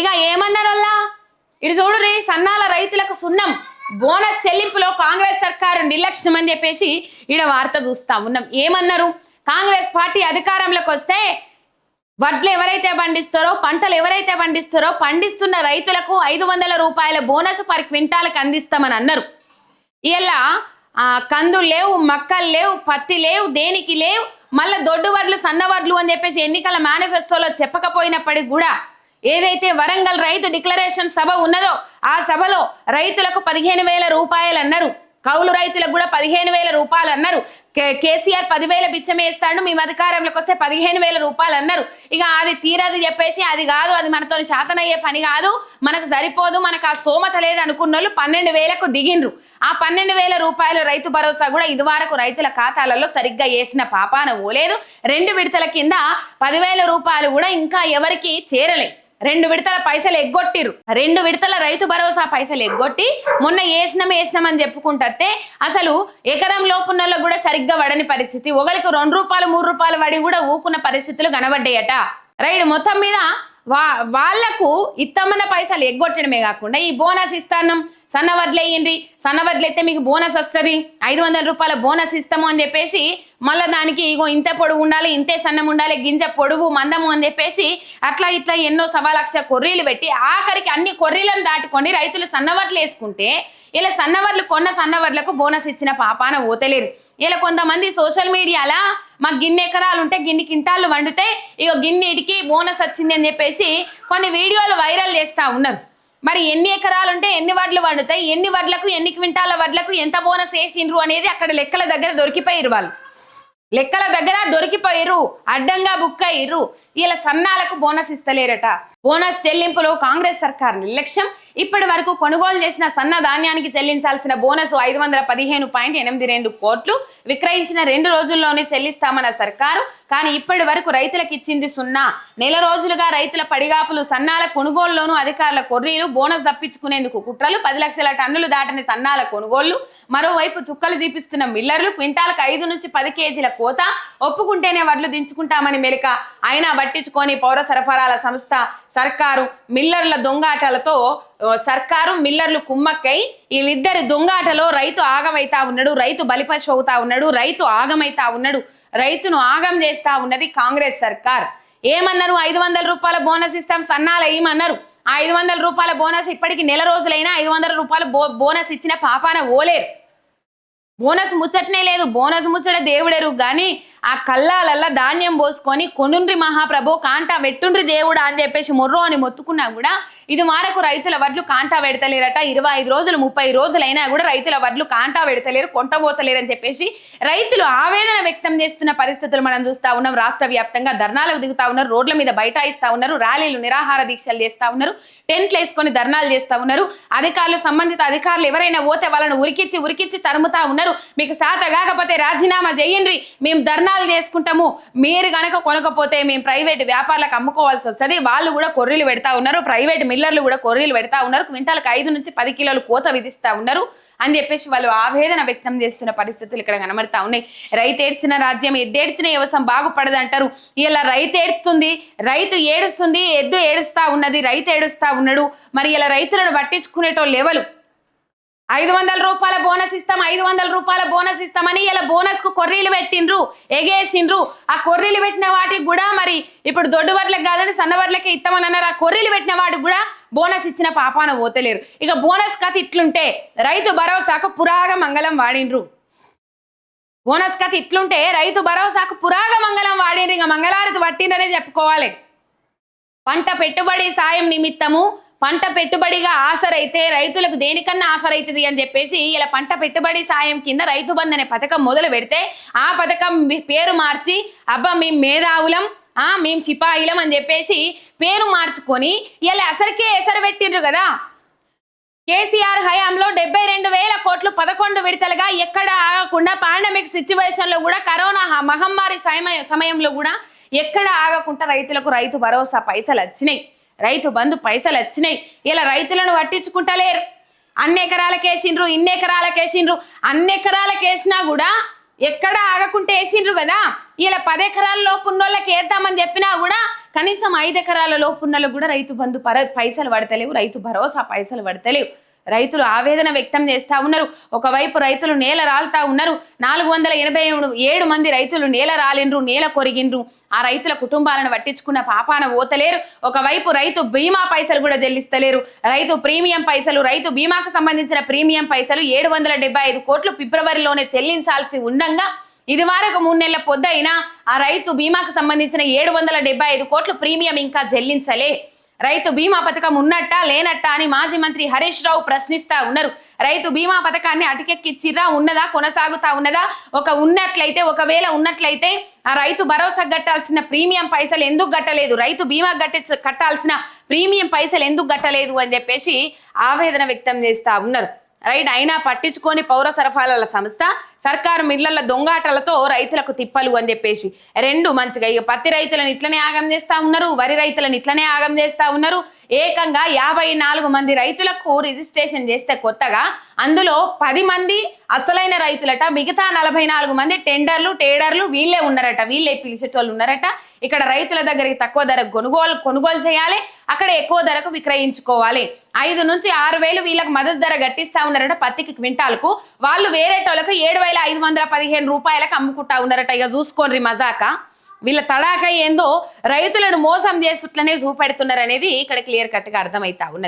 ఇక ఏమన్నారు అల్లా? ఇటు చూడు రే సన్నాల రైతులకు సున్నం బోనస్ చెల్లింపులో కాంగ్రెస్ సర్కారు నిర్లక్ష్యం అని చెప్పేసి ఈడ వార్త చూస్తా ఉన్నాం. ఏమన్నారు? కాంగ్రెస్ పార్టీ అధికారంలోకి వస్తే వడ్లు ఎవరైతే పండిస్తారో పంటలు ఎవరైతే పండిస్తారో పండిస్తున్న రైతులకు ఐదు వందల రూపాయల బోనస్ పర్ క్వింటాలకు అందిస్తామని అన్నారు. ఇలా కందులు లేవు మక్కలు లేవు పత్తి లేవు దేనికి లేవు మళ్ళీ దొడ్డు వడ్లు సన్న వడ్లు అని చెప్పేసి ఎన్నికల మేనిఫెస్టోలో చెప్పకపోయినప్పటికి కూడా ఏదైతే వరంగల్ రైతు డిక్లరేషన్ సభ ఉన్నదో ఆ సభలో రైతులకు పదిహేను వేల రూపాయలు అన్నారు. కౌలు రైతులకు కూడా పదిహేను వేల రూపాయలు అన్నారు. కే- కేసీఆర్ పదివేల బిచ్చం వేస్తాడు మేము అధికారంలోకి వస్తే పదిహేను వేల రూపాయలు అన్నారు. ఇక అది తీరదు చెప్పేసి అది కాదు అది మనతో శాతనయ్యే పని కాదు. మనకు సరిపోదు మనకు ఆ స్తోమత లేదు అనుకున్న వాళ్ళు పన్నెండు వేలకు దిగిండ్రు. ఆ పన్నెండు వేల రూపాయలు రైతు భరోసా కూడా ఇదివరకు రైతుల ఖాతాలలో సరిగ్గా వేసిన పాపాన ఓలేదు రెండు విడతల కింద పదివేల రూపాయలు కూడా ఇంకా ఎవరికి చేరలేదు రెండు విడతల పైసలు ఎగ్గొట్టిరు రెండు విడతల రైతు భరోసా పైసలు ఎగ్గొట్టి మొన్న వేసినాం వేసినామని చెప్పుకుంటే అసలు ఎకరం లోపున్నలో కూడా సరిగ్గా వడని పరిస్థితి. ఒకరికి రెండు రూపాయలు మూడు రూపాయలు వడి కూడా ఊకున్న పరిస్థితులు కనబడ్డాయట. రైట్ మొత్తం మీద వా వాళ్ళకు ఇత్తమన్న పైసలు ఎగ్గొట్టడమే కాకుండా ఈ బోనస్ ఇస్తాను సన్న వదిలేయండి సన్న వడ్లైతే మీకు బోనస్ వస్తుంది. ఐదు వందల రూపాయల బోనస్ ఇస్తాము అని చెప్పేసి మళ్ళీ దానికి ఇగో ఇంత పొడుగు ఉండాలి ఇంతే సన్నం ఉండాలి గింజ పొడుగు మందము అని చెప్పేసి అట్లా ఇట్లా ఎన్నో సవా లక్ష కొర్రీలు పెట్టి ఆఖరికి అన్ని కొర్రీలను దాటుకొని రైతులు సన్నవడ్లు వేసుకుంటే ఇలా సన్నవడ్లు కొన్న సన్నవడ్లకు బోనస్ ఇచ్చిన పాపాన ఓతలేరు ఇలా కొంతమంది సోషల్ మీడియాలో మాకు గిన్నె ఎకరాలు ఉంటే గిన్ని కింటాళ్ళు వండితే ఇక గిన్నెటికి బోనస్ వచ్చింది అని చెప్పేసి కొన్ని వీడియోలు వైరల్ చేస్తూ ఉన్నారు. మరి ఎన్ని ఎకరాలు ఉంటే ఎన్ని వడ్లు వండుతాయి ఎన్ని వడ్లకు ఎన్ని క్వింటాల వడ్లకు ఎంత బోనస్ వేసిండ్రు అనేది అక్కడ లెక్కల దగ్గర దొరికిపోయారు వాళ్ళు. లెక్కల దగ్గర దొరికిపోయిర్రు అడ్డంగా బుక్ అయ్యిర్రు. ఇలా సన్నాలకు బోనస్ ఇస్తలేరట. బోనస్ చెల్లింపులో కాంగ్రెస్ సర్కార్ నిర్లక్ష్యం. ఇప్పటి వరకు కొనుగోలు చేసిన సన్న ధాన్యానికి చెల్లించాల్సిన బోనస్ ఐదు వందల పదిహేను పాయింట్ ఎనిమిది రెండు కోట్లు. విక్రయించిన రెండు రోజుల్లోనే చెల్లిస్తామన్న సర్కారు. కానీ ఇప్పటి వరకు రైతులకు ఇచ్చింది సున్నా. నెల రోజులుగా రైతుల పడిగాపులు సన్నాల కొనుగోలులోనూ అధికారుల కొర్రీలు బోనస్ తప్పించుకునేందుకు కుట్రలు పది లక్షల టన్నులు దాటని సన్నాల కొనుగోళ్ళు. మరోవైపు చుక్కలు చూపిస్తున్న మిల్లర్లు క్వింటాలకు ఐదు నుంచి పది కేజీల కోత. ఒప్పుకుంటేనే వడ్లు దించుకుంటామని మెలిక. అయినా పట్టించుకొని పౌర సరఫరాల సంస్థ సర్కారు మిల్లర్ల దొంగాటలతో సర్కారు మిల్లర్లు కుమ్మక్కై వీళ్ళిద్దరి దొంగాటలో రైతు ఆగమైతా ఉన్నాడు రైతు బలిపశు అవుతా ఉన్నాడు రైతు ఆగమైతా ఉన్నాడు రైతును ఆగం చేస్తా ఉన్నది కాంగ్రెస్ సర్కార్. ఏమన్నారు? ఐదు వందల రూపాయల బోనస్ ఇస్తాం సన్నాలు ఏమన్నారు? ఆ ఐదు వందల రూపాయల బోనస్ ఇప్పటికి నెల రోజులైనా ఐదు వందల రూపాయల బో బోనస్ ఇచ్చిన పాపాన ఓలేరు. బోనస్ ముచ్చటనే లేదు బోనస్ ముచ్చట దేవుడెరు కానీ ఆ కళ్ళాలల్లా ధాన్యం పోసుకొని కొనుండ్రి మహాప్రభు కాంటా వెట్టుండ్రి దేవుడా అని చెప్పేసి మొర్రో అని మొత్తుకున్నా కూడా ఇది మారకు రైతుల వడ్లు కాంటా పెడతలేరట. ఇరవై ఐదు రోజులు ముప్పై రోజులైనా కూడా రైతుల వడ్లు కాంటా పెడతలేరు కొంటబోతలేరు అని చెప్పేసి రైతులు ఆవేదన వ్యక్తం చేస్తున్న పరిస్థితులు మనం చూస్తా ఉన్నాం. రాష్ట్ర వ్యాప్తంగా ధర్నాలకు దిగుతా ఉన్నారు రోడ్ల మీద బైఠాయిస్తా ఉన్నారు ర్యాలీలు నిరాహార దీక్షలు చేస్తా ఉన్నారు టెంట్లు వేసుకొని ధర్నాలు చేస్తా ఉన్నారు. అధికారులు సంబంధిత అధికారులు ఎవరైనా పోతే వాళ్ళని ఉరికిచ్చి ఉరికిచ్చి తరుముతా ఉన్నారు. మీకు శాత కాకపోతే రాజీనామా చేయండి. మేము ధర్నాలు చేసుకుంటాము. మీరు గనక కొనకపోతే మేము ప్రైవేట్ వ్యాపారులకు అమ్ముకోవాల్సి వస్తుంది. వాళ్ళు కూడా కొర్రీలు పెడతా ఉన్నారు. ప్రైవేట్ మిల్లర్లు కూడా కొర్రీలు పెడతా ఉన్నారు. క్వింటాలకు ఐదు నుంచి పది కిలోలు కోత విధిస్తా ఉన్నారు. అని చెప్పేసి వాళ్ళు ఆవేదన వ్యక్తం చేస్తున్న పరిస్థితులు ఇక్కడ కనబడతా ఉన్నాయి. రైతు ఏడ్చిన రాజ్యం ఎద్దేడ్చిన వ్యవసాయం బాగుపడదు అంటారు. ఇలా రైతు ఏడుస్తుంది రైతు ఏడుస్తుంది ఎద్దు ఏడుస్తా ఉన్నది రైతు ఏడుస్తా ఉన్నాడు. మరి ఇలా రైతులను పట్టించుకునేటోళ్ళు ఎవరు? ఐదు వందల రూపాయల బోనస్ ఇస్తాం. ఐదు వందల రూపాయల బోనస్ ఇస్తామని ఇలా బోనస్కు కొర్రీలు పెట్టిండ్రు ఎగేసిండ్రు. ఆ కొర్రీలు పెట్టిన వాటికి కూడా మరి ఇప్పుడు దొడ్డు వర్లకు కాదని సన్నవర్లకే ఇస్తామని అన్నారు ఆ కొర్రీలు పెట్టిన వాటికి కూడా బోనస్ ఇచ్చిన పాపాన పోతలేరు. ఇక బోనస్ కథ ఇట్లుంటే రైతు భరోసాకు పురాగ మంగళం వాడిండ్రు. బోనస్ కథ ఇట్లుంటే రైతు భరోసాకు పురాగ మంగళం వాడిండ్రు. ఇక మంగళారతి పట్టిందనే చెప్పుకోవాలి. పంట పెట్టుబడి సాయం నిమిత్తము పంట పెట్టుబడిగా ఆసరైతే రైతులకు దేనికన్నా ఆసరైతుంది అని చెప్పేసి ఇలా పంట పెట్టుబడి సాయం కింద రైతు బంధు అనే పథకం మొదలు పెడితే ఆ పథకం మీ- పేరు మార్చి అబ్బా మేము మేధావులం ఆ మేము సిపాయిలం అని చెప్పేసి పేరు మార్చుకొని ఇలా అసలుకే ఎసరు పెట్టిండ్రు కదా. కేసీఆర్ హయాంలో డెబ్బై రెండు వేల కోట్లు పదకొండు విడతలుగా ఎక్కడ ఆగకుండా పాండమిక్ సిచ్యువేషన్లో కూడా కరోనా మహమ్మారి సమయ సమయంలో కూడా ఎక్కడ ఆగకుండా రైతులకు రైతు భరోసా పైసలు వచ్చినాయి రైతు బంధు పైసలు వచ్చినాయి. ఇలా రైతులను పట్టించుకుంటలేరు. అన్ని ఎకరాలకేసిండ్రు ఇన్ని ఎకరాలకేసిండ్రు అన్ని ఎకరాలకేసినా కూడా ఎక్కడ ఆగకుంటే వేసిండ్రు కదా. ఇలా పది ఎకరాల లోపు ఉన్నోళ్ళకి వేద్దామని చెప్పినా కూడా కనీసం ఐదు ఎకరాల లోపు ఉన్నోళ్ళకు కూడా రైతు బంధు పర పైసలు పడతలేవు రైతు భరోసా పైసలు పడతలేవు. రైతులు ఆవేదన వ్యక్తం చేస్తా ఉన్నారు. ఒకవైపు రైతులు నేల రాలుతా ఉన్నారు. నాలుగు వందల ఎనభై ఏడు- ఏడు మంది రైతులు నేల రాలిండ్రు నేల కొరిగిండ్రు. ఆ రైతుల కుటుంబాలను పట్టించుకున్న పాపాన ఓతలేరు ఒకవైపు రైతు బీమా పైసలు కూడా చెల్లిస్తలేరు. రైతు ప్రీమియం పైసలు రైతు బీమాకు సంబంధించిన ప్రీమియం పైసలు ఏడు వందల డెబ్బై ఐదు కోట్లు ఫిబ్రవరిలోనే చెల్లించాల్సి ఉండంగా ఇది వరకు మూడు నెలల పొద్దైనా ఆ రైతు బీమాకు సంబంధించిన ఏడు వందల డెబ్బై ఐదు కోట్లు ప్రీమియం ఇంకా చెల్లించలే. రైతు బీమా పథకం ఉన్నట్టా లేనట్టా అని మాజీ మంత్రి హరీష్ రావు ప్రశ్నిస్తా ఉన్నారు. రైతు బీమా పథకాన్ని అటికెక్కిచ్చిర్రా? ఉన్నదా? కొనసాగుతా ఉన్నదా? ఒక ఉన్నట్లయితే ఒకవేళ ఉన్నట్లయితే ఆ రైతు భరోసా కట్టాల్సిన ప్రీమియం పైసలు ఎందుకు కట్టలేదు? రైతు బీమా కట్టే కట్టాల్సిన ప్రీమియం పైసలు ఎందుకు కట్టలేదు అని చెప్పేసి ఆవేదన వ్యక్తం చేస్తా ఉన్నారు. రైట్ అయినా పట్టించుకొని పౌర సరఫరాల సంస్థ సర్కారు మిల్లల దొంగాటలతో రైతులకు తిప్పలు అని చెప్పేసి రెండు మంచిగా ఇక పత్తి రైతులను ఇట్లనే ఆగం చేస్తా ఉన్నారు వరి రైతులను ఇట్లనే ఆగం చేస్తా ఉన్నారు. ఏకంగా యాభై నాలుగు మంది రైతులకు రిజిస్ట్రేషన్ చేస్తే కొత్తగా అందులో పది మంది అసలైన రైతులట మిగతా నలభై నాలుగు మంది టెండర్లు టేడర్లు వీళ్ళే ఉన్నారట వీళ్ళే పిలిచేటోళ్ళు ఉన్నారట. ఇక్కడ రైతుల దగ్గరికి తక్కువ ధరకు కొనుగోలు కొనుగోలు చేయాలి అక్కడ ఎక్కువ ధరకు విక్రయించుకోవాలి. ఐదు నుంచి ఆరు వేలు వీళ్ళకి మద్దతు ధర గట్టిస్తా ఉన్నారట పత్తికి క్వింటాల్కు. వాళ్ళు వేరేటోళ్ళకు ఏడు వేల ఐదు వందల పదిహేను రూపాయలకు అమ్ముకుంటా ఉన్నారట. ఇక చూసుకోండి మజాక. వీళ్ళ తడాక ఏందో రైతులను మోసం చేస్తుట్లనే చూపెడుతున్నారనేది ఇక్కడ క్లియర్ కట్గా అర్థమవుతా ఉన్నది.